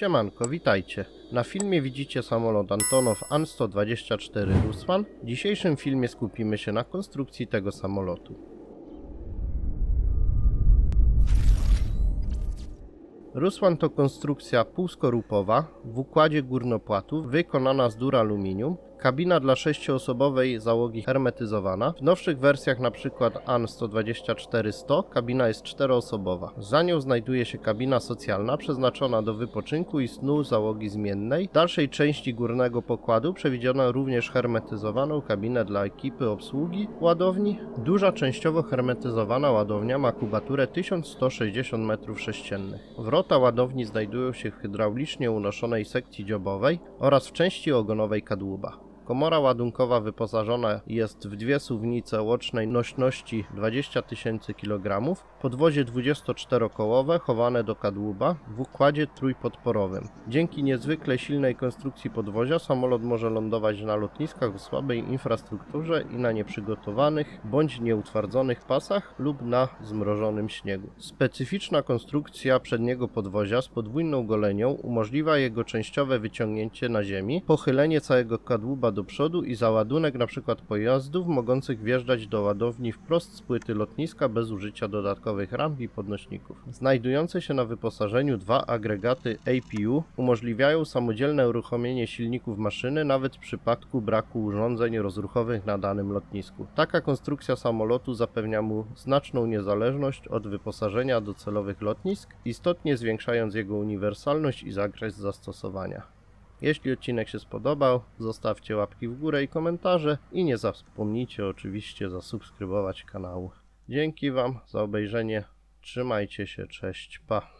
Siemanko, witajcie. Na filmie widzicie samolot Antonow An-124 Rusman. W dzisiejszym filmie skupimy się na konstrukcji tego samolotu. Rusman to konstrukcja półskorupowa w układzie górnopłatu wykonana z duraluminium. Kabina dla sześcioosobowej załogi hermetyzowana. W nowszych wersjach np. AN 124-100 kabina jest czteroosobowa. Za nią znajduje się kabina socjalna przeznaczona do wypoczynku i snu załogi zmiennej. W dalszej części górnego pokładu przewidziano również hermetyzowaną kabinę dla ekipy obsługi ładowni. Duża częściowo hermetyzowana ładownia ma kubaturę 1160 m3. Wrota ładowni znajdują się w hydraulicznie unoszonej sekcji dziobowej oraz w części ogonowej kadłuba. Komora ładunkowa wyposażona jest w dwie suwnice łącznej nośności 20 tysięcy kg, podwozie 24-kołowe chowane do kadłuba w układzie trójpodporowym. Dzięki niezwykle silnej konstrukcji podwozia samolot może lądować na lotniskach o słabej infrastrukturze i na nieprzygotowanych bądź nieutwardzonych pasach lub na zmrożonym śniegu. Specyficzna konstrukcja przedniego podwozia z podwójną golenią umożliwia jego częściowe wyciągnięcie na ziemi, pochylenie całego kadłuba do przodu i załadunek np. pojazdów mogących wjeżdżać do ładowni wprost z płyty lotniska bez użycia dodatkowych ramp i podnośników. Znajdujące się na wyposażeniu dwa agregaty APU umożliwiają samodzielne uruchomienie silników maszyny nawet w przypadku braku urządzeń rozruchowych na danym lotnisku. Taka konstrukcja samolotu zapewnia mu znaczną niezależność od wyposażenia docelowych lotnisk, istotnie zwiększając jego uniwersalność i zakres zastosowania. Jeśli odcinek się spodobał, zostawcie łapki w górę i komentarze i nie zapomnijcie oczywiście zasubskrybować kanału. Dzięki Wam za obejrzenie, trzymajcie się, cześć, pa.